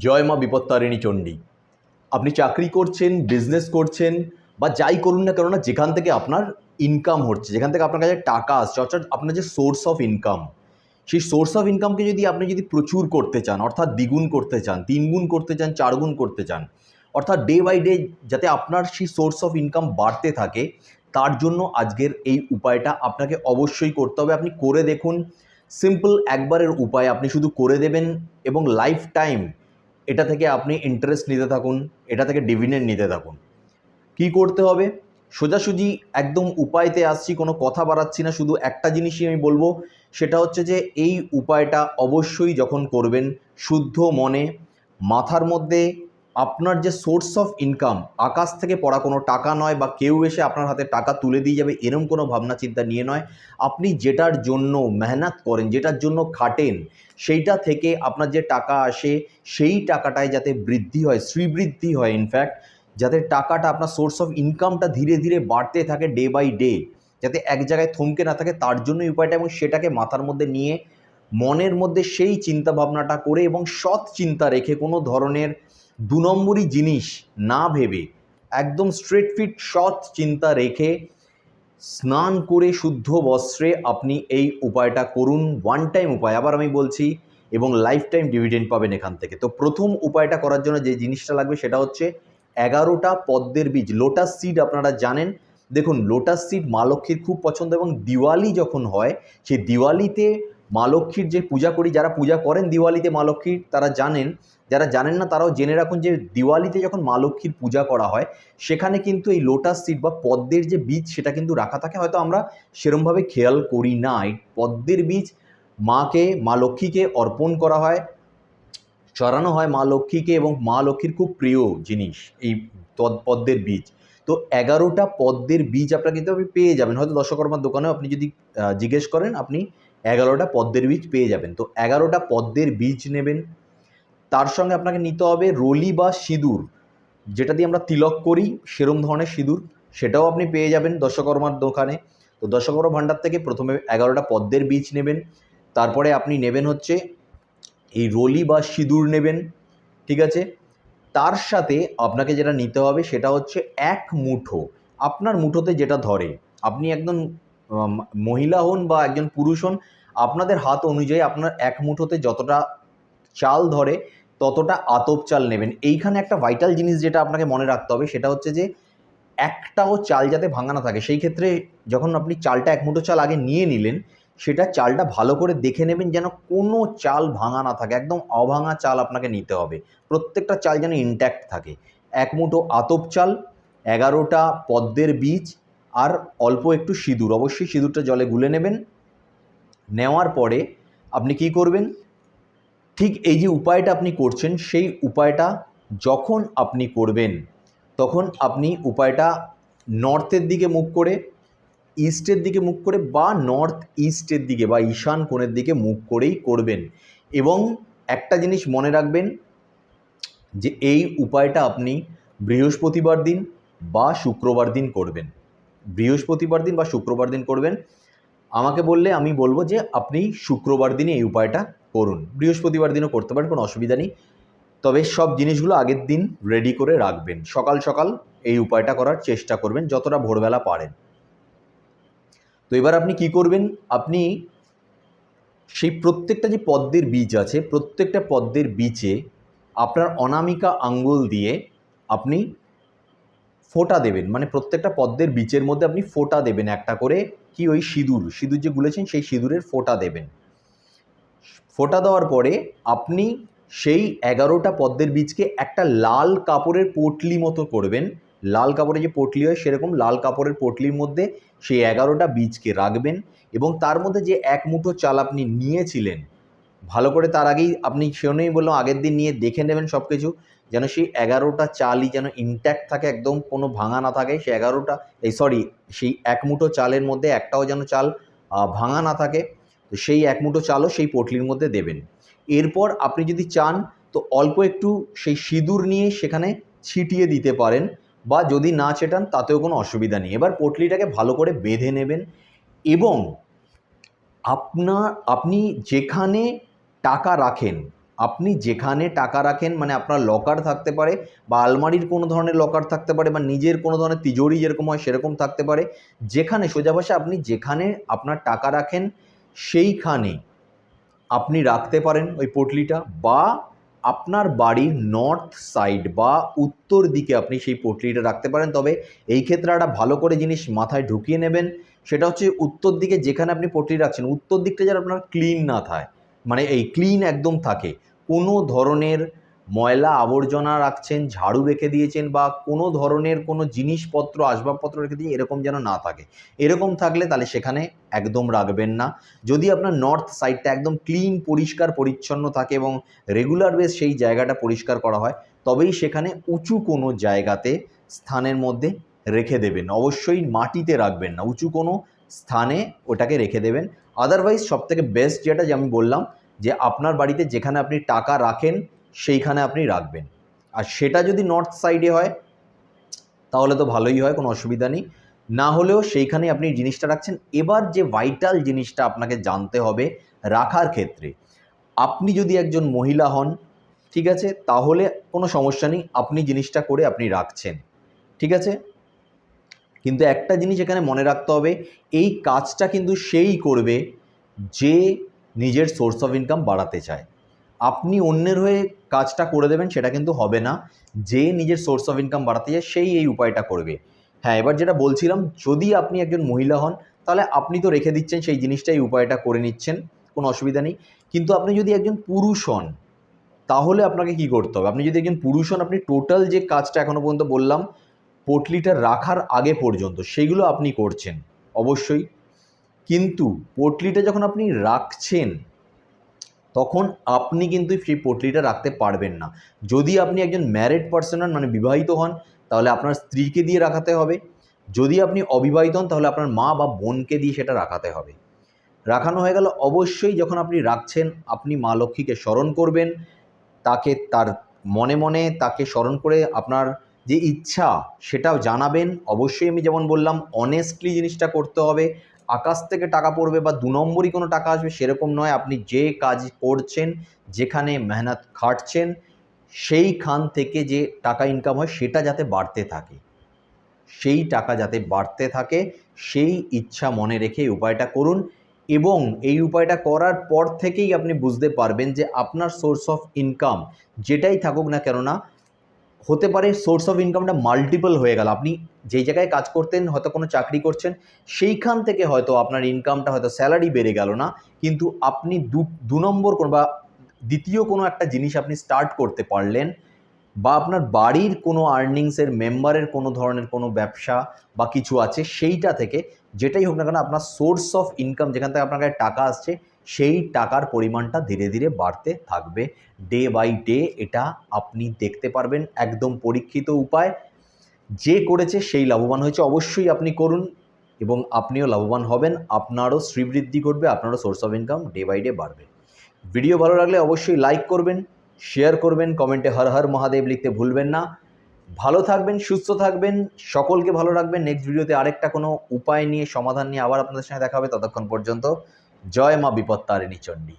জয় মা বিপত্তারিণী চণ্ডী। আপনি চাকরি করছেন বিজনেস করছেন, বা যাই করুন না কেননা যেখান থেকে আপনার ইনকাম হচ্ছে, যেখান থেকে আপনার কাছে টাকা আসছে, অর্থাৎ আপনার যে সোর্স অফ ইনকাম সেই সোর্স অফ ইনকামকে যদি আপনি যদি প্রচুর করতে চান, অর্থাৎ দ্বিগুণ করতে চান, তিনগুণ করতে চান, চারগুণ করতে চান, অর্থাৎ ডে বাই ডে যাতে আপনার সেই সোর্স অফ ইনকাম বাড়তে থাকে, তার জন্য আজকের এই উপায়টা আপনাকে অবশ্যই করতে হবে। আপনি করে দেখুন সিম্পল একবারের উপায় আপনি শুধু করে দেবেন এবং লাইফ টাইম এটা থেকে আপনি ইন্টারেস্ট নিতে থাকুন, এটা থেকে ডিভিডেন্ড নিতে থাকুন। কি করতে হবে? সোজাসুজি একদম উপায়তে আসছি, কোনো কথা বাড়াচ্ছি না, শুধু একটা জিনিসই আমি বলব, সেটা হচ্ছে যে এই উপায়টা অবশ্যই যখন করবেন, শুদ্ধ মনে, মাথার মধ্যে আপনার যে সোর্স অফ ইনকাম আকাশ থেকে পড়া কোনো টাকা নয় বা কেউ এসে আপনার হাতে টাকা তুলে দিয়ে যাবে, এরম কোনো ভাবনা চিন্তা নিয়ে নয়। আপনি যেটার জন্য মেহনত করেন, যেটার জন্য খাটেন, সেইটা থেকে আপনার যে টাকা আসে, সেই টাকাটায় যাতে বৃদ্ধি হয়, শ্রীবৃদ্ধি হয় ইনফ্যাক্ট যাতে টাকাটা আপনার সোর্স অফ ইনকামটা ধীরে ধীরে বাড়তে থাকে ডে বাই ডে যাতে এক জায়গায় থমকে না থাকে, তার জন্য উপায়টা এবং সেটাকে মাথার মধ্যে নিয়ে মনের মধ্যে সেই চিন্তা ভাবনাটা করে এবং সৎ চিন্তা রেখে কোনো ধরনের দু নম্বরই জিনিস না ভেবে একদম স্ট্রেট ফিট সৎ চিন্তা রেখে স্নান করে শুদ্ধ বস্ত্রে আপনি এই উপায়টা করুন। ওয়ান টাইম উপায়, আবার আমি বলছি, এবং লাইফ টাইম ডিভিডেন্ড পাবেন এখান থেকে। তো প্রথম উপায়টা করার জন্য যে জিনিসটা লাগবে সেটা হচ্ছে এগারোটা পদ্মের বীজ লোটাস সিড আপনারা জানেন। দেখুন লোটাস সিড মা লক্ষ্মীর খুব পছন্দ এবং দিওয়ালি যখন হয়, সেই দিওয়ালিতে মা লক্ষ্মীর যে পূজা করি, যারা পূজা করেন দিওয়ালিতে মা লক্ষ্মীর, তারা জানেন, যারা জানেন না তারাও জেনে রাখুন যে দিওয়ালিতে যখন মা লক্ষ্মীর পূজা করা হয়, সেখানে কিন্তু এই লোটাস সিড বা পদ্মের যে বীজ সেটা কিন্তু রাখা থাকে। হয়তো আমরা সেরমভাবে খেয়াল করি না। এই পদ্মের বীজ মাকে, মা লক্ষ্মীকে অর্পণ করা হয়, চড়ানো হয় মা লক্ষ্মীকে এবং মা লক্ষ্মীর খুব প্রিয় জিনিস, এই পদ্মের বীজ। তো এগারোটা পদ্মের বীজ আপনারা কিন্তু আপনি পেয়ে যাবেন। হয়তো দশকর্মার দোকানেও আপনি যদি জিজ্ঞেস করেন, আপনি এগারোটা পদ্মের বীজ পেয়ে যাবেন। তো এগারোটা পদ্মের বীজ নেবেন। তার সঙ্গে আপনাকে নিতে হবে রলি বা সিঁদুর। যেটা দিয়ে আমরা তিলক করি সেরম ধরনের সিঁদুর। সেটাও আপনি পেয়ে যাবেন দশকর্মার দোকানে। তো দশকর্মা ভাণ্ডার থেকে প্রথমে এগারোটা পদ্মের বীজ নেবেন। তারপরে আপনি নেবেন হচ্ছে এই রলি বা সিঁদুর নেবেন ঠিক আছে? তার সাথে আপনাকে যেটা নিতে হবে সেটা হচ্ছে এক মুঠো। আপনার মুঠোতে যেটা ধরে আপনি একজন উম, মহিলা হন বা একজন পুরুষ হন, আপনাদের হাত অনুযায়ী আপনার এক মুঠোতে যতটা চাল ধরে, ততটা আতপ চাল নেবেন। এইখানে একটা ভাইটাল জিনিস যেটা আপনাকে মনে রাখতে হবে, সেটা হচ্ছে যে একটাও চাল যাতে ভাঙা না থাকে, সেই ক্ষেত্রে যখন আপনি চালটা এক মুঠো চাল আগে নিয়ে নিলেন, সেটা চালটা ভালো করে দেখে নেবেন যেন কোনো চাল ভাঙা না থাকে, একদম অভাঙা চাল আপনাকে নিতে হবে। প্রত্যেকটা চাল যেন ইনট্যাক্ট থাকে। এক মুঠো আতপ চাল, এগারোটা পদ্মের বীজ আর অল্প একটু সিঁদুর। অবশ্যই সিঁদুরটা জলে গুলে নেবেন। নেওয়ার পরে আপনি কি করবেন? ঠিক এই যে উপায়টা আপনি করছেন, সেই উপায়টা যখন আপনি করবেন, তখন আপনি উপায়টা নর্থের দিকে মুখ করে, ইস্টের দিকে মুখ করে বা নর্থ ইস্টের দিকে বা ঈশান কোণের দিকে মুখ করেই করবেন। এবং একটা জিনিস মনে রাখবেন, যে এই উপায়টা আপনি বৃহস্পতিবার দিন বা শুক্রবার দিন করবেন। বৃহস্পতিবার দিন বা শুক্রবার দিন করবেন, আমাকে বললে আমি বলব যে আপনি শুক্রবার দিনে এই উপায়টা করুন। বৃহস্পতিবার দিনও করতে পারেন, কোনো অসুবিধা নেই। তবে সব জিনিসগুলো আগের দিন রেডি করে রাখবেন। সকাল সকাল এই উপায়টা করার চেষ্টা করবেন, যতটা ভোরবেলা পারেন। তো এবার আপনি কি করবেন? আপনি সেই প্রত্যেকটা যে পদ্মের বীজ আছে, প্রত্যেকটা পদ্মের বীজে আপনার অনামিকা আঙ্গুল দিয়ে আপনি ফোঁটা দেবেন মানে প্রত্যেকটা পদ্মের বীচের মধ্যে আপনি ফোঁটা দেবেন একটা করে, কি ওই সিঁদুর সিঁদুর যে গুলেছেন সেই সিঁদুরের ফোঁটা দেবেন। ফোঁটা দেওয়ার পরে আপনি সেই এগারোটা পদ্মের বীজকে একটা লাল কাপড়ের পোটলি মতো করবেন। লাল কাপড়ে যে পোটলি হয় সেরকম লাল কাপড়ের পোটলির মধ্যে সেই এগারোটা বীজকে রাখবেন এবং তার মধ্যে যে এক মুঠো চাল আপনি নিয়েছিলেন, ভালো করে তার আগেই আপনি সেজন্যই বললাম আগের দিন নিয়ে দেখে নেবেন সব কিছু যেন সেই এগারোটা চালই যেন ইনট্যাক্ট থাকে, একদম কোনো ভাঙা না থাকে। সেই এগারোটা, এই সরি সেই এক মুঠো চালের মধ্যে একটাও যেন চাল ভাঙা না থাকে, তো সেই এক মুঠো চালও সেই পটলির মধ্যে দেবেন। এরপর আপনি যদি চান, তো অল্প একটু সেই সিঁদুর নিয়ে সেখানে ছিটিয়ে দিতে পারেন, বা যদি না ছেটান, তাতেও কোনো অসুবিধা নেই। এবার পটলিটাকে ভালো করে বেঁধে নেবেন এবং আপনার, আপনি যেখানে টাকা রাখেন আপনি যেখানে টাকা রাখেন মানে আপনার লকার থাকতে পারে বা আলমারির কোনো ধরনের লকার থাকতে পারে বা নিজের কোনো ধরনের তিজোরি যেরকম হয় সেরকম থাকতে পারে, যেখানে সোজা ভাষা আপনি যেখানে আপনার টাকা রাখেন, সেইখানে আপনি রাখতে পারেন ওই পটলিটা বা আপনার বাড়ির নর্থ সাইড বা উত্তর দিকে আপনি সেই পটলিটা রাখতে পারেন। তবে এই ক্ষেত্রে একটা ভালো করে জিনিস মাথায় ঢুকিয়ে নেবেন, সেটা হচ্ছে উত্তর দিকে যেখানে আপনি পটলি রাখছেন, উত্তর দিকটা যেন আপনার ক্লিন না থাকে মানে এই ক্লিন একদম থাকে। কোনো ধরনের ময়লা আবর্জনা রাখছেন, ঝাড়ু রেখে দিয়েছেন বা কোনো ধরনের কোনো জিনিসপত্র, আসবাবপত্র রেখে দিয়ে এরকম যেন না থাকে। এরকম থাকলে তাহলে সেখানে একদম রাখবেন না। যদি আপনার নর্থ সাইডটা একদম ক্লিন পরিষ্কার, পরিচ্ছন্ন থাকে এবং রেগুলার বেস সেই জায়গাটা পরিষ্কার করা হয়, তবেই সেখানে উঁচু কোনো জায়গাতে স্থানের মধ্যে রেখে দেবেন। অবশ্যই মাটিতে রাখবেন না। উঁচু কোনো স্থানে ওটাকে রেখে দেবেন। আদারওয়াইজ সবথেকে বেস্ট যেটা যে আমি বললাম যে আপনার বাড়িতে যেখানে আপনি টাকা রাখেন, সেইখানে আপনি রাখবেন। আর সেটা যদি নর্থ সাইডে হয়, তাহলে তো ভালোই হয়, কোনো অসুবিধা নেই। না হলেও সেইখানে আপনি জিনিসটা রাখছেন। এবার যে ভাইটাল জিনিসটা আপনাকে জানতে হবে রাখার ক্ষেত্রে, আপনি যদি একজন মহিলা হন, ঠিক আছে, তাহলে কোনো সমস্যা নেই, আপনি জিনিসটা করে আপনি রাখছেন। ঠিক আছে? কিন্তু একটা জিনিস এখানে মনে রাখতে হবে, এই কাজটা কিন্তু সেই করবে যে নিজের সোর্স অফ ইনকাম বাড়াতে চায়। আপনি অন্যের হয়ে কাজটা করে দেবেন, সেটা কিন্তু হবে না। যে নিজের সোর্স অফ ইনকাম বাড়াতে চায়, সেই এই উপায়টা করবে। হ্যাঁ এবার যেটা বলছিলাম, যদি আপনি একজন মহিলা হন, তাহলে আপনি তো রেখে দিচ্ছেন, সেই জিনিসটা এই উপায়টা করে নিচ্ছেন, কোনো অসুবিধা নেই। কিন্তু আপনি যদি একজন পুরুষ হন, তাহলে আপনাকে কি করতে হবে? আপনি যদি একজন পুরুষ হন, আপনি টোটাল যে কাজটা এখনও পর্যন্ত বললাম, পটলিটা রাখার আগে পর্যন্ত, সেগুলো আপনি করছেন, অবশ্যই। কিন্তু পোটলিটা যখন আপনি রাখছেন, তখন আপনি কিন্তু সেই পটলিটা রাখতে পারবেন না। যদি আপনি একজন ম্যারিড পার্সন হন মানে বিবাহিত হন, তাহলে আপনার স্ত্রীকে দিয়ে রাখাতে হবে। যদি আপনি অবিবাহিত হন, তাহলে আপনার মা বা বোনকে দিয়ে সেটা রাখাতে হবে। রাখানো হয়ে গেল। অবশ্যই যখন আপনি রাখছেন, আপনি মা লক্ষ্মীকে স্মরণ করবেন। তাকে তার মনে মনে তাকে স্মরণ করে আপনার যে ইচ্ছা, সেটাও জানাবেন। অবশ্যই আমি যেমন বললাম অনেস্টলি জিনিসটা করতে হবে। আকাশ থেকে টাকা পড়বে বা দু নম্বরই কোনো টাকা আসবে, সেরকম নয়। আপনি যে কাজ করছেন, যেখানে মেহনত খাটছেন, সেইখান থেকে যে টাকা ইনকাম হয়, সেটা যাতে বাড়তে থাকে। সেই টাকা যাতে বাড়তে থাকে, সেই ইচ্ছা মনে রেখে উপায়টা করুন এবং এই উপায়টা করার পর থেকেই আপনি বুঝতে পারবেন যে আপনার সোর্স অফ ইনকাম যেটাই থাকুক না কেননা, হতে পারে সোর্স অফ ইনকামটা মাল্টিপল হয়ে গেল। আপনি যেই জায়গায় কাজ করতেন, হয়তো কোনো চাকরি করছেন, সেইখান থেকে হয়তো আপনার ইনকামটা হয়তো স্যালারি বেড়ে গেল না। কিন্তু আপনি দু দু নম্বর কোনো বা দ্বিতীয় কোনো একটা জিনিস আপনি স্টার্ট করতে পারলেন বা আপনার বাড়ির কোনো আর্নিংসের মেম্বারের কোনো ধরনের কোনো ব্যবসা বা কিছু আছে, সেইটা থেকে যেটাই হোক না কেন আপনার সোর্স অফ ইনকাম যেখান থেকে আপনার কাছে টাকা আসছে, সেই টাকার পরিমাণটা ধীরে ধীরে বাড়তে থাকবে। ডে বাই ডে এটা আপনি দেখতে পারবেন, একদম পরীক্ষিত উপায়। যে করেছে সেই লাভবান হয়েছে। অবশ্যই আপনি করুন এবং আপনিও লাভবান হবেন। আপনারও শ্রীবৃদ্ধি ঘটবে, আপনারও source of income day by day বাড়বে। ভিডিও ভালো লাগলে অবশ্যই লাইক করবেন শেয়ার করবেন কমেন্টে হর হর মহাদেব লিখতে ভুলবেন না। ভালো থাকবেন, সুস্থ থাকবেন, সকলকে ভালো রাখবেন। নেক্সট ভিডিওতে আরেকটা কোনো উপায় নিয়ে, সমাধান নিয়ে আবার আপনাদের সঙ্গে দেখা হবে ততক্ষণ পর্যন্ত। জয় মা বিপত্তারিণী চণ্ডী।